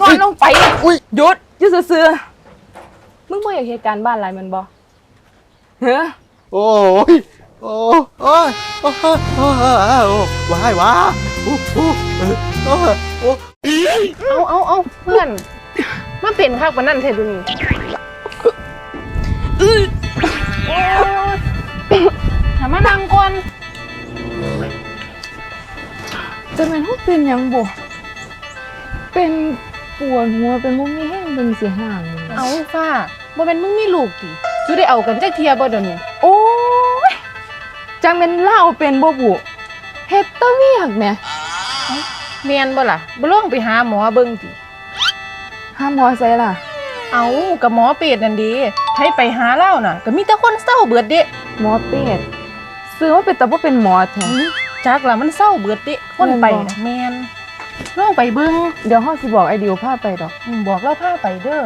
นอนลงไปอุ้ยหยุดหยุดซื่อๆมึงบ่อยากเหตุการณ์บ้านอะไรมันบ่เฮ้อโอ้ยโอ้ยโอ้ยโอ้ยโอ้ยโอ้ยว้ายว้าโอ้ยโอ้ยโอ้ยโอ้ยเอาเอาเอาเพื่อนมาเป็นคักปานนั่นเทดูนี่โอ้ยถามมานั่งก่อนจะเป็นเฮาเป็นหยังบ่เป็น ปวดหัวเป็นมุมมีแห้งเป็นสิห่างนี่นะเอาฟ้าบ่เป็นมึงมีลูกติจูได้เอากันจักเทียบ่เดี๋ยวนี้โอ้ยจังเป็นเล่าเป็นบ่บุเฮ็ดแตะเวียกแหมแม่นบ่ล่ะบ่ลองไปหาหมอเบิ่งติห้ามหมอใส่ล่ะ เอากับหมอเป็ดนั่นดีให้ไปหาเล่าน่ะ ก็มีแต่คนเศร้าเบิดเด้หมอเป็ดซื้อว่าเป็นแต่ว่าเป็นหมอแท้จักล่ะมันเศร้าเบิดเด้คนไปน่ะแม่น ลองไปเบิ่งเดี๋ยวเฮาสิบอกไอ้ดิวพาไปดอกอืมบอกเล่าพาไปเด้อ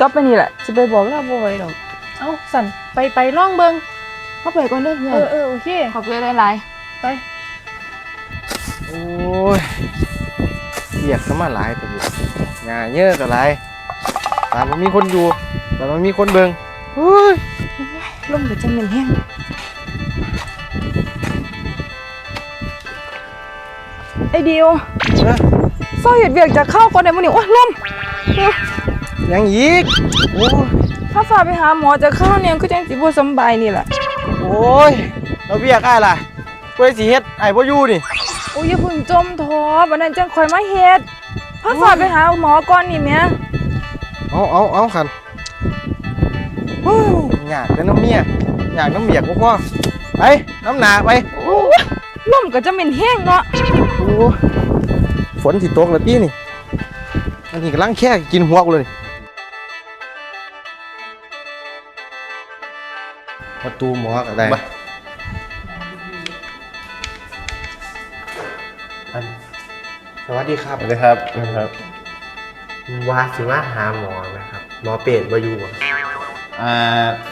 ก็ไปนี่แหละสิไปบอกเราบ่ไหว้ดอกเอาสั่นไปไปลองเบิ่งเฮาไปก่อนเด้อเพื่อเอนอเออโอเค ขอบใจหลายไป โอ้ยเรียกสมาหลายตัวอยู่งานเยอะก็หลายตามมันมีคนอยู่แต่มันมีคนเบิ่งเฮ้ยๆลมก็จังเป็นแห้ง ไอ้ดิวเอ้ยซอยหยุดเวียกจะเข้าก่อนได้มื้อนี้โอ้ยลมยังอีกโอ้ยถ้าฝ่าไปหาหมอจะเข้าเนี่ยก็จังสิบ่สำบายนี่แหละโอ้ยเราเบียกอ้ายล่ะเพื่อสิเฮ็ดไอ้บ่อยู่นี่โอ้ยอย่าเพึ่งจมท้อบัดนั้นจังคอยมาเฮ็ดถ้าฝ่าไปหาหมอก่อนนี่แหม่เอาเอาเอาคันโอ้ยอยากแต่น้ำเมียอยากน้ำเบียกบ่พอไปน้ำหนาไปโอ้ย ลมก็จะเป็นแห้งเนาะโอ้ฝนสิตกแล้วพี่นี่อันนี้กำลังแค่กินหัวกูเลยประตูหมอก็ได้อันสวัสดีครับสวัสดีครับครับว่าสิว่าหาหมอไหมครับ หมอเป็ดมาอยู่อะอ่าอืม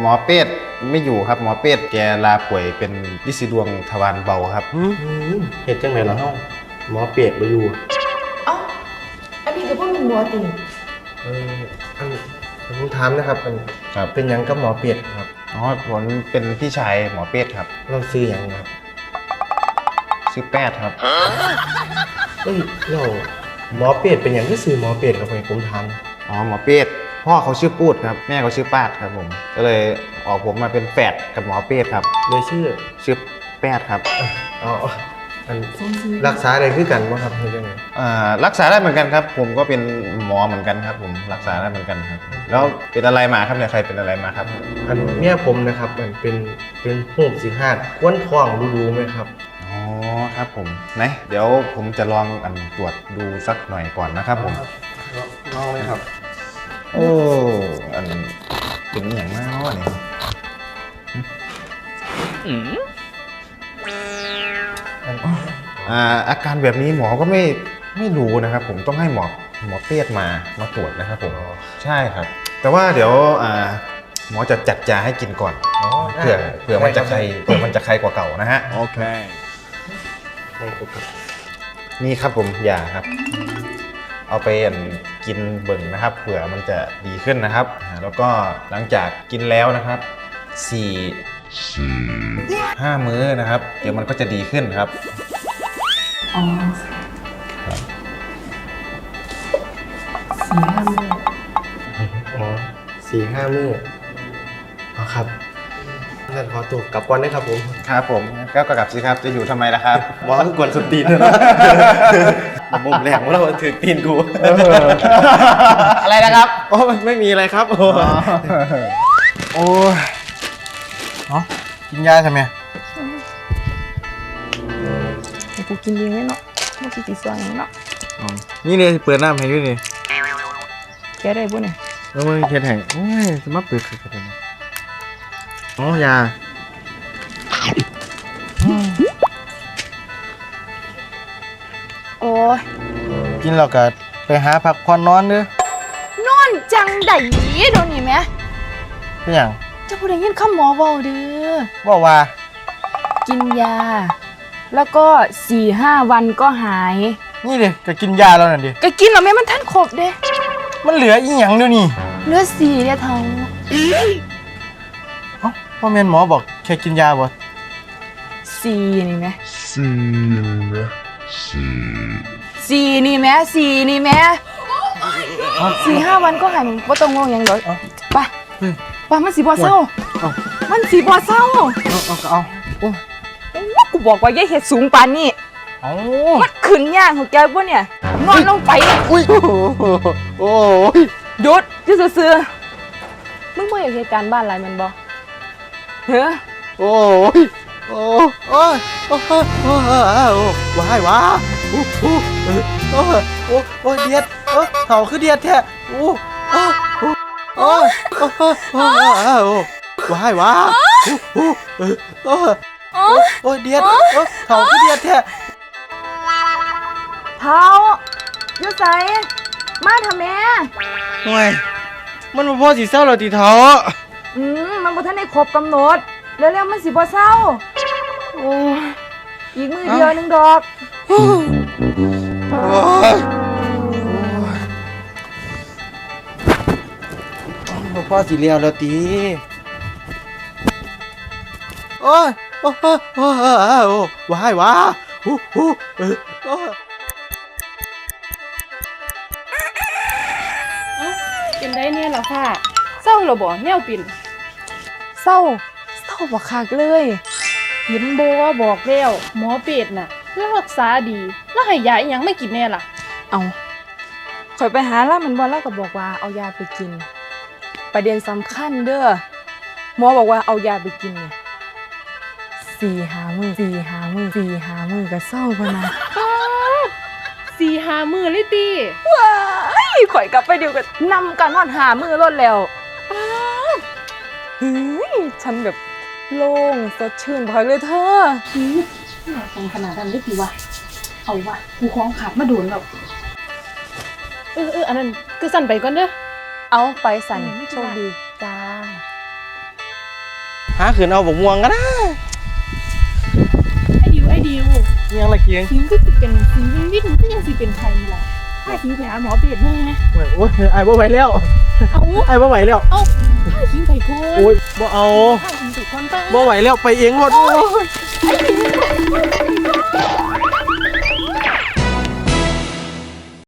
หมอเป็ดไม่อยู่ครับหมอเป็ดแกลาป่วยเป็นลิซิดวงทวารเบาครับหืมเห็นจังไหนล่ะเฮาหมอเป็ดมาอยู่อะเอ้าอันนี้ก็บ่เป็นหมอติเอออันผมถามนะครับอันครับเป็นหยังกับหมอเป็ดครับอ๋อผมเป็นพี่ชายหมอเป็ดครับเราซื้อหยังครับชื่อแป๊ดครับเอ้ยเราหมอเป็ดเป็นหยังที่ซื้อหมอเป็ดครับผมถามอ๋อหมอเป็ด พ่อเขาชื่อปูดครับ แม่เขาชื่อปาดครับผม ก็เลยออกผมมาเป็นแฝดกับหมอเป็ดครับ เลยชื่อชื่อแป๊ดครับอ๋ออันรักษาอะไรคือกันบ่ครับคือจังไงอ่ารักษาได้เหมือนกันครับ ผมก็เป็นหมอเหมือนกันครับ ผมรักษาได้เหมือนกันครับ แล้วเป็นอะไรมาครับเนี่ยใครเป็นอะไรมาครับอันเมียผมนะครับมันเป็นเป็นหูบสิหาดควนท้องรู้ๆไหมครับอ๋อครับผมไหนเดี๋ยวผมจะลองอันตรวจดูสักหน่อยก่อนนะครับผมลองเลยครับ โอ้ อันเป็นอหย่างมากวะเนี่ยอ่าอาการแบบนี้หมอก็ไม่ไม่รู้นะครับ ผมต้องให้หมอหมอเปียดมามาตรวจนะครับผมใช่ครับ แต่ว่าเดี๋ยวอ่าหมอจะจัดยาให้กินก่อนอ๋อเผื่อเผื่อมันจะใครเผื่อมันจะใครกว่าเก่านะฮะได้ครับนี่ครับผมยาครับ เอาไปอันกินเบิ่งนะครับเผื่อมันจะดีขึ้นนะครับอ่าแล้วก็หลังจากกินแล้วนะครับสี่ห้ามื้อนะครับ เดี๋ยวมันก็จะดีขึ้นครับอ๋ออ๋อสี่ห้ามื้ออ๋อครับ งั้นขอตัวกลับก่อนนะครับผมครับผมก็กลับสิครับจะอยู่ทำไมล่ะครับหมอคือกวนสตีนนะมุมแรกของเราถือตีนกูอะไรนะครับโอ้ไม่มีอะไรครับโอ้โอ้ยเนาะกินยาทำไมให้กูกินดีไหมเนาะบ่สิสิสวยหยังเนาะนี่เลยเปิดน้ำให้ด้วยนี่แกได้บ่เนี่ยแล้วมึงเขียนแห่งโอ้ยสมาเปิดคือกันเลย อ๋อยาโอ้ยกินแล้วก็ไปหาพักผ่อนนอนเด้อนอนจังได๋เดี๋ยวนี้แหมเป็นหยังเจะบ่ได้ยินคำหมอเว้าเด้อ บอกว่ากินยา แล้วก็4-5วันก็หาย นี่ดิจะกินยาแล้วนั่นดิก็กินแล้วแม่มันท่านครบเด้มันเหลืออีหยังเดี๋ยวนี้เลือดสีเนี่ยเท่าเอ้า พ่อแม่นหมอบอกแค่กินยาบ่สีนี่ไหม Sim, né? Sim. สีนี่แม่สีนี่แม่สี่ห้าวันก็หายว่าต้องงงหยังเดี๋ยวไปไปมันสีบอเศร้า เอามันสีบอเศร้าเอาเอาก็เอาโอ้ยว่ากูบอกว่าอย่าเห็ดสูงปานนี่เอามันขึ้นย่างของแกปะเนี่ย นอนลงไปอุ้ยโอ้โหโอ้ยหยุดอยืดซื่อๆมึงบ่อยากเหตุการณ์บ้านอะไรมันบ่ เฮ้อโอ้ยโอ้ยโอ้ยโอ้ยโอ้ยโอ้ว้ายว้าโอ้โหโอ้โอ้ยโอ้เดียดโอ้ยเขาคือเดียดแท้โอ้โอ้โอ้โอ้โอ้ว้ายว้าโอ้โอ้โอ้โอ้เดียดโอ้ยเขาคือเดียดแท้เท้าอยู่ไสมาทำแม่ห่วยมันบ่พอสิเศร้าแล้วติเท้า อืมมันบ่ทันได้ครบกำหนดเร็วๆมันสิบ่เศร้า โอ้ยอีกมือเดียวหนึงดอก โอ้ยบ่พอสิเลี้ยวแล้วติโอ้ยโอ้ยโอ้ยโอ้ยโอ้ยว้ายว้าฮู้ฮู้เออโอ้ยเป็นได้เนี่ยล่ะค่ะเศร้าเหรอบ่แนวปิ่น เศร้าเศร้าบ่คักเลย เห็นโบว่าบอกแล้วหมอเป็ดน่ะแล้วรักษาดี แล้วให้ยาอีหยังไม่กินแน่ล่ะ เอาข่อยไปหาแล้วมันบ่แล้วก็บอกว่าเอายาไปกิน ประเด็นสำคัญเด้อหมอบอกว่าเอายาไปกินเนี่ยสี่หามือสี่หามือสี่หามือก็เศร้าพะนะ สี่หามือเลยตี ว้ายข่อยกลับไปเดียวกันนำกันนอนหามือรถแล้วป๊าด เฮ้ยฉันแบบโล่งสดชื่นพอยเลยเธอทำขนาดนั้นได้กี่วะ เอาวะกูคล้องขาดมาโดนแล้วเออเอออันนั้นคือสั่นไปก่อนเด้อ เอาไปสั่นอืมไม่เป็นโชไรคดีจ้าหาขืนเอาบกม่วงก็ได้ไอ้ดิวไอ้ดิวยังละเคียงฟิงก็สิเป็นฟิงวิ่งวิ่งก็ยังสิเป็นไทยนี่ล่ะถ้าฟิงไปหาหมอเป็ดแน่โอ้ยโอ้ยไอ้บ่ไหวแล้ว เอาไอ้บ่ไหวแล้วเอาถ้าฟิงไปก่อนโอ้ยบ่เอาถ้าฟิงไปก่อนป้าบ่ไหวแล้วไปเองหมดโอ้ยไอ้ดิว